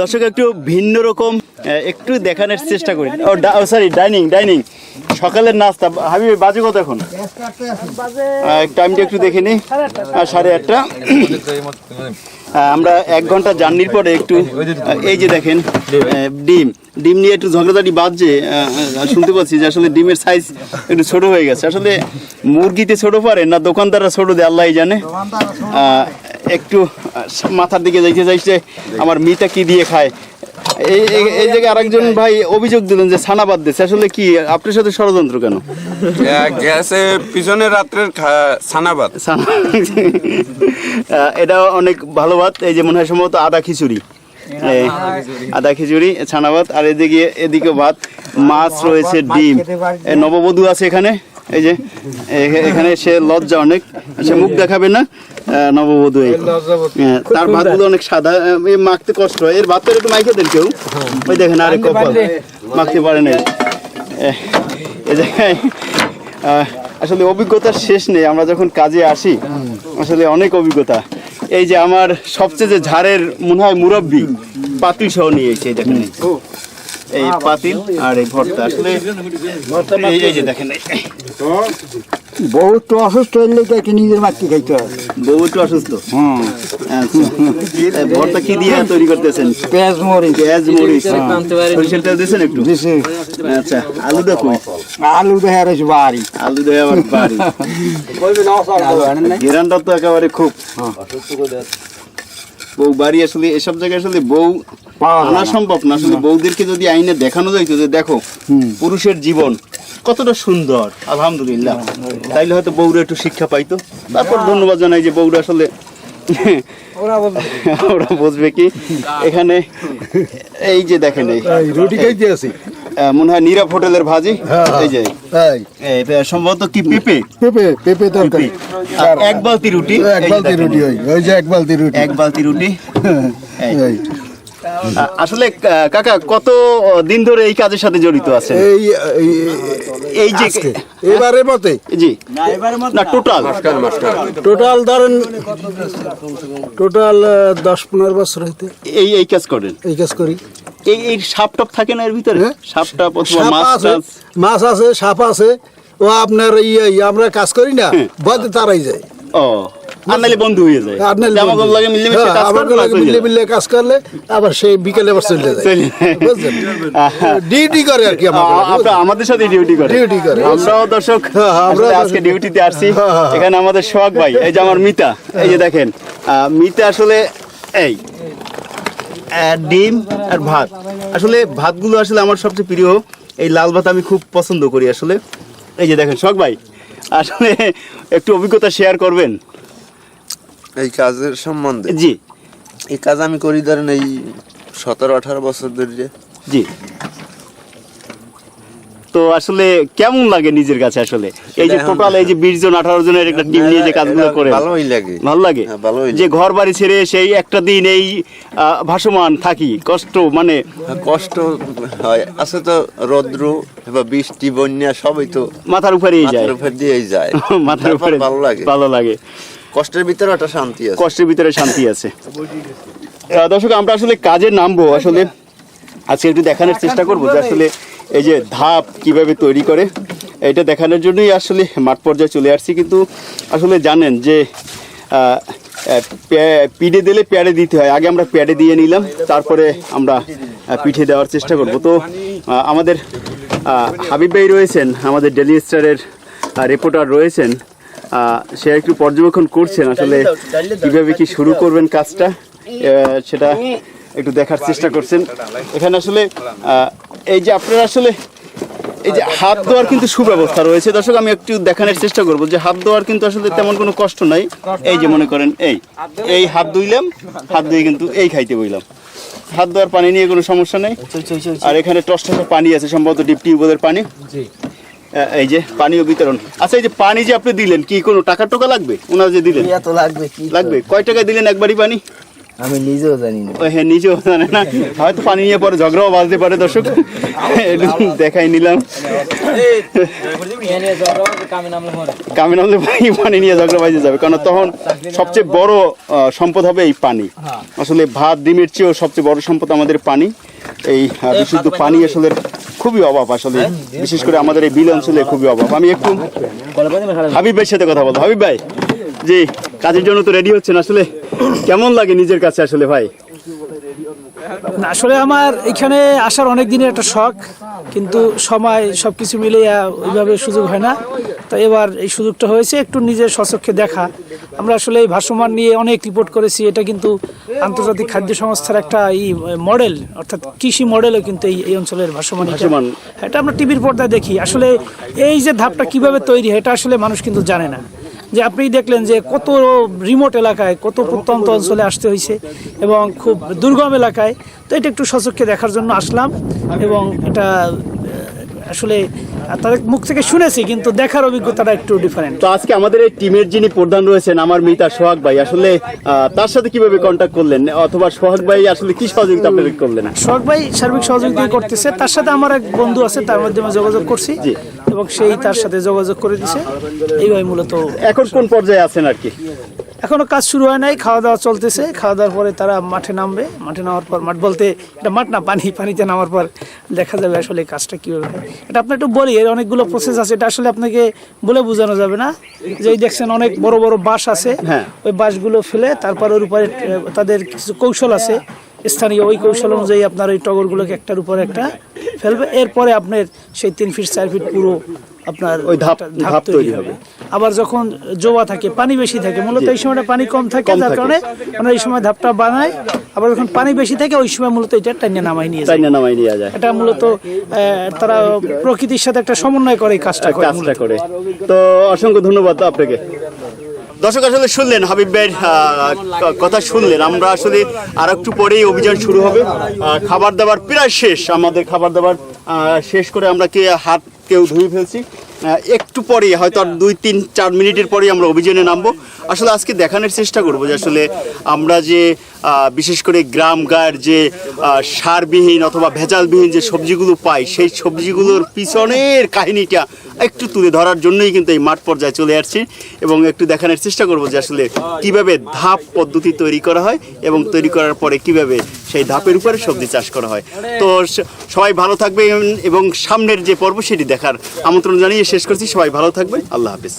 দর্শক, একটু ভিন্ন রকম একটু দেখানোর চেষ্টা করি। ও সরি ডাইনিং ডাইনিং সকালের নাস্তা। হাবি বাজে কত এখন? টাইমটা একটু দেখে নিই সাড়ে আটটা। আমরা এক ঘণ্টা জার্নির পরে একটু এই যে দেখেন ডিম। ডিম নিয়ে একটু ঝগড়াঝাটি বাজছে শুনতে পাচ্ছি যে আসলে ডিমের সাইজ একটু ছোট হয়ে গেছে। আসলে মুরগিতে ছোট পারে না, দোকানদাররা ছোট দেয় আল্লাহ জানে। একটু মাথার দিকে যাইতে যাইতে আমার মিতা কি দিয়ে খায়? এই এই- এই জায়গায় আরেকজন ভাই অভিযোগ দিলেন যে ছানা বাদ দিচ্ছে আসলে কি আপনার সাথে ষড়যন্ত্র কেন? গ্যাসে পিছনে রাত্রের ছানাবাদ এটা অনেক ভালো ভাত। এই যে মনে হয় সম্ভবত আদা খিচুড়ি। আদা খিচুড়ি। ছানা ভাত আর এদিকে এদিকে ভাত। মাছ রয়েছে ডিম। নববধূ আছে এখানে। এই যে এখানে সে লজ্জা অনেক। সে মুখ দেখাবে না নববধূ এই। হ্যাঁ, তার ভাতগুলো অনেক সাদা মাখতে কষ্ট হয়। এর ভাতটা একটু মাইকে দেন কেউ। ওই দেখেন আরে কপাল। মাখতে পারে না এ, এ জায়গায় আহ, আসলে অভিজ্ঞতার শেষ নেই। আমরা যখন কাজে আসি আসলে অনেক অভিজ্ঞতা। এই যে আমার সবচেয়ে যে ঝাড়ের মনে হয় মুরব্বী পাতিল সহ নিয়ে এসে দেখেন। এই। এই পাতিল আর এই ভর্তা। আসলে এই- এই যে দেখেন তো অসুস্থ হইলে তো নিজের মাতৃ খাইতে হয়। বউ একটু অসুস্থ আচ্ছা। ভর্তা কি দিয়ে তৈরি করতেছেন? পেঁয়াজ মরিচ। পেঁয়াজ মরিচ। সরিষার তেল দিয়েছেন একটু? আচ্ছা আলুটা কই? আলু দেখার হয়েছে বাড়ি। আলু আবার বাড়ি। ঘেরানটা তো একেবারে খুব। বউ বাড়ি আসলে এসব জায়গায় আসলে বউ আনা সম্ভব না। আসলে বউদেরকে যদি আইনে দেখানো যাইতো যে দেখো পুরুষের জীবন কতটা সুন্দর আলহামদুলিল্লাহ। তাইলে হয়তো বউরা একটু শিক্ষা পাইতো। তারপর ধন্যবাদ জানাই যে বউরা আসলে ওরা বুঝবে। কি? এখানে এই যে দেখেন এই রুটি খাইতে আছি। মনে হয় নীরব হোটেলের ভাজি? এই যে। এটা সম্ভবত কি পেঁপে? পেঁপে পেঁপে তরকারি। আর এক বালতি রুটি। এক বালতি রুটি ওই ওই যে এক বালতি রুটি। এক বালতি রুটি। আসলে কাকা কত দিন ধরে এই কাজের সাথে জড়িত আছেন? এই এই যে এবারে মতে? জি। না টোটাল। টোটাল ধরেন টোটাল দশ পনেরো বছর হইতে। এই এই কাজ করেন। এই কাজ করি। এই এই সাপ টাপ থাকে না এর ভিতরে? হ্যাঁ? সাপটা অথবা সাপ মাছ আছে মাছ আছে সাপ আছে ও আপনার ইয়ে আমরা কাজ করি না বদ তারাই যায়। ও আর নাহলে বন্ধু হয়ে যায়। লাগে হ্যাঁ, লাগে মিলে মিলে কাজ করলে আবার সেই বিকেলে আবার চলে যায়। ডিউটি করে আর কি আমাদের সাথে ডিউটি করে। Duty করে। আমরাও দর্শক হ্যাঁ, হ্যাঁ, দর্শক। আজকে ডিউটিতে আসছি। হ্যাঁ, হ্যাঁ, এখানে আমাদের সোহাগ ভাই এই যে আমার মিতা এই যে দেখেন মিতা আসলে এই ডিম আর ভাত। আসলে ভাতগুলো আসলে আমার সবচেয়ে প্রিয়। এই লাল ভাত আমি খুব পছন্দ করি আসলে। এই যে দেখেন শখ ভাই আসলে একটু অভিজ্ঞতা শেয়ার করবেন? এই কাজের সম্বন্ধে? জি। এই কাজ আমি করি ধরেন এই সতেরো আঠারো বছর ধরে। জি। তো আসলে কেমন লাগে নিজের কাছে আসলে? এই যে টোটাল এই যে বিশ জন আঠারো জনের একটা টিম নিয়ে যে কাজগুলো করে। ভালোই লাগে। ভালো লাগে? হ্যাঁ, যে ঘর বাড়ি ছেড়ে সেই একটা দিন এই ভাসমান থাকি কষ্ট মানে? কষ্ট হয়। আছে তো রৌদ্র বা বৃষ্টি বন্যা সবই তো মাথার উপরেই যায়। মাথার উপর দিয়েই যায়। মাথার উপরে ভালো লাগে। ভালো লাগে। কষ্টের ভিতরে একটা শান্তি আছে। কষ্টের ভিতরে শান্তি আছে। দর্শক আমরা আসলে কাজে নামবো। আসলে আজকে একটু দেখানোর চেষ্টা করব যে আসলে এই যে ধাপ কীভাবে তৈরি করে, এটা দেখানোর জন্যই আসলে মাঠ পর্যায়ে চলে আসছি। কিন্তু আসলে জানেন যে পিঠে দিলে প্যাডে দিতে হয়। আগে আমরা প্যাডে দিয়ে নিলাম, তারপরে আমরা পিঠে দেওয়ার চেষ্টা করব। তো আমাদের হাবিব ভাই রয়েছেন, আমাদের ডেলি স্টারের রিপোর্টার রয়েছেন। সে একটু পর্যবেক্ষণ করছেন আসলে কীভাবে কি শুরু করবেন কাজটা। সেটা একটু দেখার চেষ্টা করছেন। এখানে আসলে এই যে আপনারা আসলে এই যে হাত ধোয়ার কিন্তু সুব্যবস্থা রয়েছে। দর্শক আমি একটু দেখানোর চেষ্টা করব যে হাত ধোয়ার কিন্তু আসলে তেমন কোনো কষ্ট নাই। এই যে মনে করেন এই এই হাত ধুইলাম হাত ধুয়ে কিন্তু এই খাইতে বইলাম। হাত ধোয়ার পানি নিয়ে কোনো সমস্যা নেই। আর এখানে টস টসে পানি আছে সম্ভবত ডিপ টিউবওয়েলের পানি। এই যে পানীয় বিতরণ। আচ্ছা এই যে পানি যে আপনি দিলেন কি কোনো টাকা টোকা লাগবে? ওনারা যে দিলেন? লাগবে লাগবে। কয় টাকা দিলেন একবারই পানি? আমি নিজেও জানি না। হ্যাঁ নিজেও জানে না। হয়তো পানি নিয়ে পরে ঝগড়াও বাজতে পারে, দর্শক। দেখাই নিলাম। পানি পানি নিয়ে ঝগড়া বাজে যাবে কারণ তখন সবচেয়ে বড় সম্পদ হবে এই পানি। আসলে ভাত, ডিমের চেয়েও সবচেয়ে বড় সম্পদ আমাদের পানি। এই বিশুদ্ধ পানি আসলে খুবই অভাব আসলে। বিশেষ করে আমাদের এই বিল অঞ্চলে খুবই অভাব। আমি একটু হাবিব ভাইয়ের সাথে কথা বলব। হাবিব ভাই, জি। কাজের জন্য তো রেডি হচ্ছেন আসলে। কেমন লাগে নিজের কাছে আসলে ভাই? আসলে আমার এখানে আসার অনেক দিনের একটা শখ কিন্তু সময় সব কিছু মিলে ওইভাবে সুযোগ হয় না। তো এবার এই সুযোগটা হয়েছে একটু নিজের স্বচক্ষে দেখা। আমরা আসলে এই ভাসমান নিয়ে অনেক রিপোর্ট করেছি এটা কিন্তু আন্তর্জাতিক খাদ্য সংস্থার একটা এই মডেল অর্থাৎ কৃষি মডেলও কিন্তু এই এই অঞ্চলের ভাসমান এটা। ভাসমান। এটা আমরা টিভির পর্দায় দেখি। আসলে এই যে ধাপটা কীভাবে তৈরি হয় এটা আসলে মানুষ কিন্তু জানে না। যে আপনি দেখলেন যে কত রিমোট এলাকায় কত প্রত্যন্ত অঞ্চলে আসতে হয়েছে এবং খুব দুর্গম এলাকায়। তো এটা একটু সচক্ষে দেখার জন্য আসলাম এবং এটা আসলে তাদের মুখ থেকে শুনেছি কিন্তু দেখার অভিজ্ঞতাটা একটু ডিফারেন্ট তো আজকে আমাদের এই টিমের যিনি প্রধান রয়েছেন আমার মিতা সোহাগ ভাই আসলে তার সাথে কীভাবে কন্ট্যাক্ট করলেন? অথবা সোহাগ ভাই আসলে কি সহযোগিতা আপনাদের করলেন? সোহাগ ভাই সার্বিক সহযোগিতা করতেছে। তার সাথে আমার এক বন্ধু আছে তার মাধ্যমে যোগাযোগ করছি। এবং সেই তার সাথে যোগাযোগ করে দিছে। এইভাবে মূলত এখন কোন পর্যায়ে আছেন আর কি? এখনও কাজ শুরু হয় নাই খাওয়া দাওয়া চলতেছে। খাওয়া দাওয়ার পরে তারা মাঠে নামবে। মাঠে নামার পর মাঠ বলতে এটা মাঠ না পানি পানিতে নামার পর দেখা যাবে আসলে কাজটা কীভাবে। এটা আপনি একটু বলি এর অনেকগুলো প্রসেস আছে এটা আসলে আপনাকে বলে বোঝানো যাবে না। যে দেখছেন অনেক বড় বড় বাঁশ আছে। হ্যাঁ। ওই বাঁশগুলো ফেলে তারপর ওর উপরে তাদের কিছু কৌশল আছে। স্থানীয় ওই কৌশল অনুযায়ী আপনার ওই টগরগুলোকে একটার উপর একটা ফেলবে। এরপরে আপনার সেই তিন ফিট চার ফিট পুরো আপনার ওই ধাপ- ধাপ তৈরি হবে। আবার যখন জোয়া থাকে পানি বেশি থাকে মূলত এই সময়টা পানি কম থাকে যার কারণে আমরা এই সময় ধাপটা বানাই। আবার যখন পানি বেশি থাকে ওই সময় মূলত এটা টাইনে নামাই নিয়ে যায়। তাই না নামাই নিয়ে যায়। এটা মূলত তারা প্রকৃতির সাথে একটা সমন্বয় করে কাজটা করে কাজটা করে। তো অসংখ্য ধন্যবাদ আপনাকে। দর্শক, আসলে শুনলেন হাবিব ভাইয়ের কথা শুনলেন। আমরা আসলে আর একটু পরেই অভিযান শুরু হবে। খাবার দাবার প্রায় শেষ। আমাদের খাবার দাবার শেষ করে আমরা কে হাত কেউ ধুয়ে ফেলছি। একটু পরেই, হয়তো দুই, তিন, চার মিনিটের পরেই আমরা অভিযানে নামবো। আসলে আজকে দেখানোর চেষ্টা করব যে আসলে আমরা যে বিশেষ করে গ্রাম গায়ের যে সারবিহীন অথবা ভেজালবিহীন যে সবজিগুলো পাই, সেই সবজিগুলোর পিছনের কাহিনীটা একটু তুলে ধরার জন্যই কিন্তু এই মাঠ পর্যায়ে চলে আসছি এবং একটু দেখানোর চেষ্টা করব যে আসলে কীভাবে ধাপ পদ্ধতি তৈরি করা হয় এবং তৈরি করার পরে কীভাবে সেই ধাপের উপরে সবজি চাষ করা হয়। তো সবাই ভালো থাকবে এবং সামনের যে পর্ব সেটি দেখার আমন্ত্রণ জানিয়ে শেষ করছি। সবাই ভালো থাকবে আল্লাহ হাফিজ।